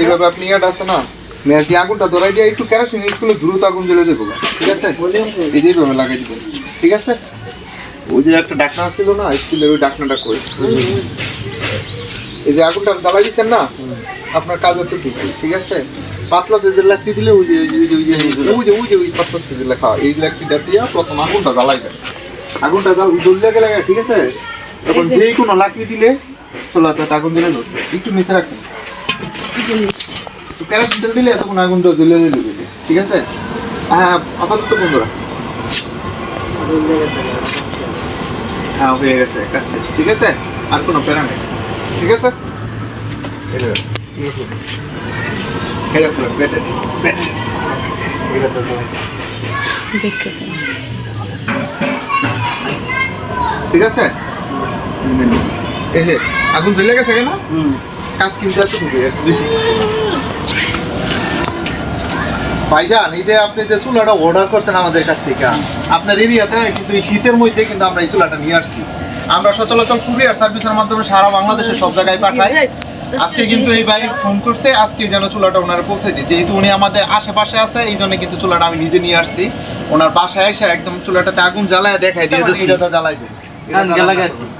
এইভাবে আপনি ইয়াটা আছে না মেয়াজ দিয়ে আগুনটা ধরাই দিয়ে একটু কেরোসিন ইউজ করলে দ্রুত আগুন জ্বলে যাব ঠিক আছে? এই যে এইভাবে লাগাই দিবেন। ঠিক আছে? ওই যে একটা ডাকনা ছিল না স্টিলের ওই ডাকনাটা করে এই যে আগুনটা জ্বালাই দিচ্ছেন না আপনার কাজ হচ্ছে কিছু ঠিক আছে? পাতলা সেজের লাকড়ি দিলে ওই যে ওই যে ওই যে ওই যে ওই যে ওই পাতলা সেজের লেখা এই লাকড়িটা দিয়ে প্রথম আগুনটা জ্বালাইবেন আগুনটা জ্বাল জ্বললে গেলে ঠিক আছে? তখন যে কোনো লাকড়ি দিলে চলাতে আগুন জ্বলে ধরবে একটু নিচে রাখুন। কেরোসিন তেল দিলে তখন আগুনটা জ্বলে ঠিক আছে? হ্যাঁ আপাতত বন্ধুরা। হ্যাঁ হয়ে গেছে কাজ শেষ ঠিক আছে? আর কোনো প্যারা নেই ঠিক আছে? এটা। এটা তো। ঠিক আছে? এই যে আগুন জ্বলে গেছে কেন? কাজ কিন্তু আছে কিন্তু এর বেশি ভাইজান এই যে আপনি যে চুলাটা অর্ডার করছেন আমাদের কাছ থেকে আপনার এরিয়াতে কিন্তু এই শীতের মধ্যে কিন্তু আমরা এই চুলাটা নিয়ে আসছি। আমরা সচলাচল কুরিয়ার সার্ভিসের মাধ্যমে সারা বাংলাদেশে সব জায়গায় পাঠাই। আজকে কিন্তু এই ভাই ফোন করছে আজকে যেন চুলাটা ওনারা পৌঁছে দিই। যেহেতু উনি আমাদের আশেপাশে আছে এই জন্য কিন্তু চুলাটা আমি নিজে নিয়ে আসছি। ওনার বাসায় এসে একদম চুলাটাতে আগুন জ্বালায় দেখাই দিয়ে যে চুলাটা জ্বালাইবে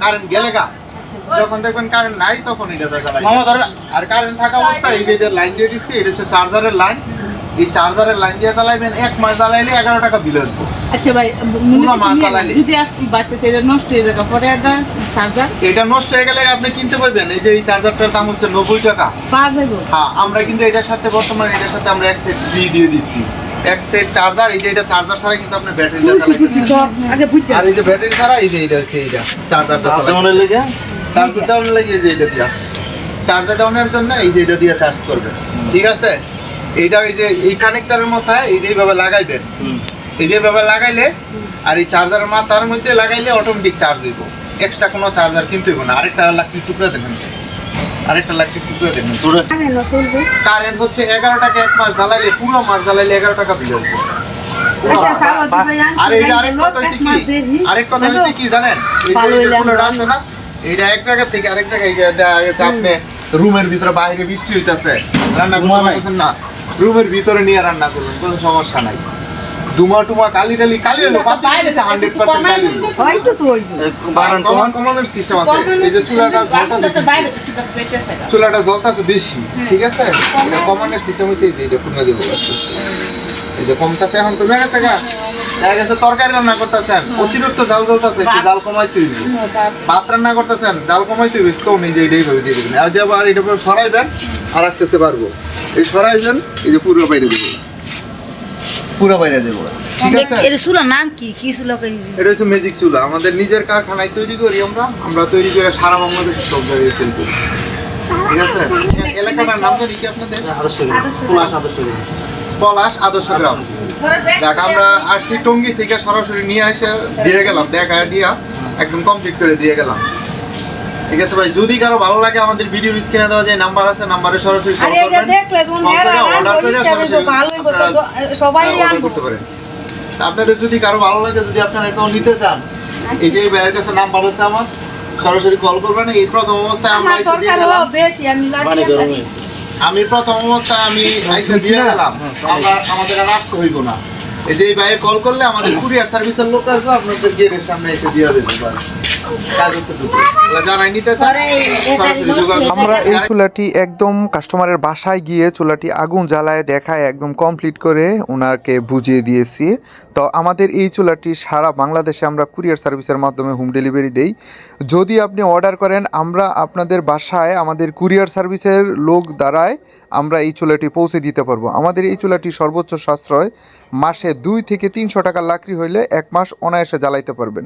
কারেন্ট গেলে যখন দেখবেন কারেন্ট নাই তখন এটা মামা ধরে আর কারেন্ট থাকা অবস্থায় এই যে এটা লাইন দিয়ে দিচ্ছি এটা হচ্ছে চার্জারের লাইন এই চার্জারের লাইন দিয়ে চালাইবেন এক মাস জ্বালাইলে এগারো টাকা বিল আসবে আচ্ছা ভাই চালাইলে। যদি আজকে বাচ্চা ছেলে নষ্ট হয়ে যাবে পরে একটা চার্জার এটা নষ্ট হয়ে গেলে আপনি কিনতে পারবেন এই যে এই চার্জারটার দাম হচ্ছে নব্বই টাকা। পাওয়া যাবে হ্যাঁ আমরা কিন্তু এটার সাথে বর্তমানে এটার সাথে আমরা এক সেট ফ্রি দিয়ে দিচ্ছি এক সেট চার্জার এই যে এটা চার্জার ছাড়া কিন্তু আপনি ব্যাটারিটা চালাইবেন আর এই যে ব্যাটারি ছাড়া এই যে এটা হচ্ছে এইটা চার্জারটা মনে চার্জার ডাউন লাগে এই যে এটা দিয়া। চার্জার ডাউনের জন্য এই যে এটা দিয়ে চার্জ করবেন ঠিক আছে? এইটা এই যে এই কানেক্টরের মধ্যে এই যে এইভাবে লাগাইবেন। এই যে এইভাবে লাগাইলে আর এই চার্জারের মাথার মধ্যে লাগাইলে অটোমেটিক চার্জ হইব। এক্সট্রা কোনো চার্জার কিনতে হইব না। আরেকটা লাকড়ি টুকরা দেবেন। আরেকটা লাকড়ি টুকরা দেবেন। কারেন্ট হচ্ছে এগারো টাকা এক মাস জ্বালাইলে পুরো মাস জ্বালাইলে এগারো টাকা বিল আসবে আচ্ছা আর এইটা আরেক কথা হচ্ছে কি? আরেক কথা কি জানেন? এই যে আছে না? এইটা এক জায়গা থেকে আরেক জায়গায় দেখা গেছে আপনি রুমের ভিতরে বাইরে বৃষ্টি হইতাছে রান্না করতে পারতেছেন না। রুমের ভিতরে নিয়ে রান্না করবেন কোনো সমস্যা নাই। দুমা টুমা কালি টালি কালি হলো পাতি গেছে হান্ড্রেড পার্সেন্ট কালি হলো হয়তো তো হইবে বারান কমান কমানোর সিস্টেম আছে। এই যে চুলাটা জ্বলতাছে চুলাটা জ্বলতাছে বেশি ঠিক আছে? এটা কমানোর সিস্টেম হচ্ছে এই যে এটা কমে যাবে। এই যে কমতাছে এখন কমে গেছে গা। দেখা গেছে তরকারি রান্না করতেছেন অতিরিক্ত জাল জ্বলতাছে একটু জাল কমাইতে হইবে। ভাত রান্না করতেছেন জাল কমাইতে হইবে তো এই এটাই ভাবে দিয়ে দেবেন। আর আবার এটা সরাইবেন আর আস্তে আস্তে পারব এই সরাইবেন এই যে পুরো বাইরে দেবো। পুরো বাইরে দেবো। এর চুলার নাম কি? কি চুলা কই? এটা হচ্ছে ম্যাজিক চুলা। আমাদের নিজের কারখানায় তৈরি করি আমরা। আমরা তৈরি করে সারা বাংলাদেশে সব জায়গায় সেল করি। ঠিক আছে? এলাকাটার নাম জানি কি আপনাদের? আদর্শ পলাশ আদর্শ পলাশ আদর্শ গ্রাম। দেখ আমরা আসছি টঙ্গি থেকে সরাসরি নিয়ে এসে দিয়ে গেলাম দেখা দিয়া একদম কমপ্লিট করে দিয়ে গেলাম। ঠিক আছে ভাই যদি কারও ভালো লাগে আমাদের ভিডিওর স্ক্রিনে দেওয়া যায় নাম্বার আছে নাম্বারে সরাসরি এটা করবেন। সবাই করতে পারেন। আপনাদের যদি কারও ভালো লাগে যদি আপনারা কেউ নিতে চান এই যে ভাইয়ের কাছে নাম্বার আছে আমার সরাসরি কল করবেন। এই প্রথম অবস্থায় আমরা এসে দিয়ে দরকার গেলাম। হলো বেশি আমি প্রথম অবস্থায় আমি আইসা দিয়ে গেলাম। আমরা আমাদের আর আসতে হইব না। এই যে এই ভাইয়ে কল করলে আমাদের কুরিয়ার সার্ভিসের লোক আসবে আপনাদের গেটের সামনে এসে দিয়ে দেবে আমরা এই চুলাটি একদম কাস্টমারের বাসায় গিয়ে চুলাটি আগুন জ্বালায় দেখায় একদম কমপ্লিট করে ওনাকে বুঝিয়ে দিয়েছি। তো আমাদের এই চুলাটি সারা বাংলাদেশে আমরা কুরিয়ার সার্ভিসের মাধ্যমে হোম ডেলিভারি দেই। যদি আপনি অর্ডার করেন আমরা আপনাদের বাসায় আমাদের কুরিয়ার সার্ভিসের লোক দ্বারায় আমরা এই চুলাটি পৌঁছে দিতে পারব। আমাদের এই চুলাটি সর্বোচ্চ সাশ্রয় মাসে দুই থেকে তিনশো টাকা লাকড়ি হইলে এক মাস অনায়াসে জ্বালাইতে পারবেন।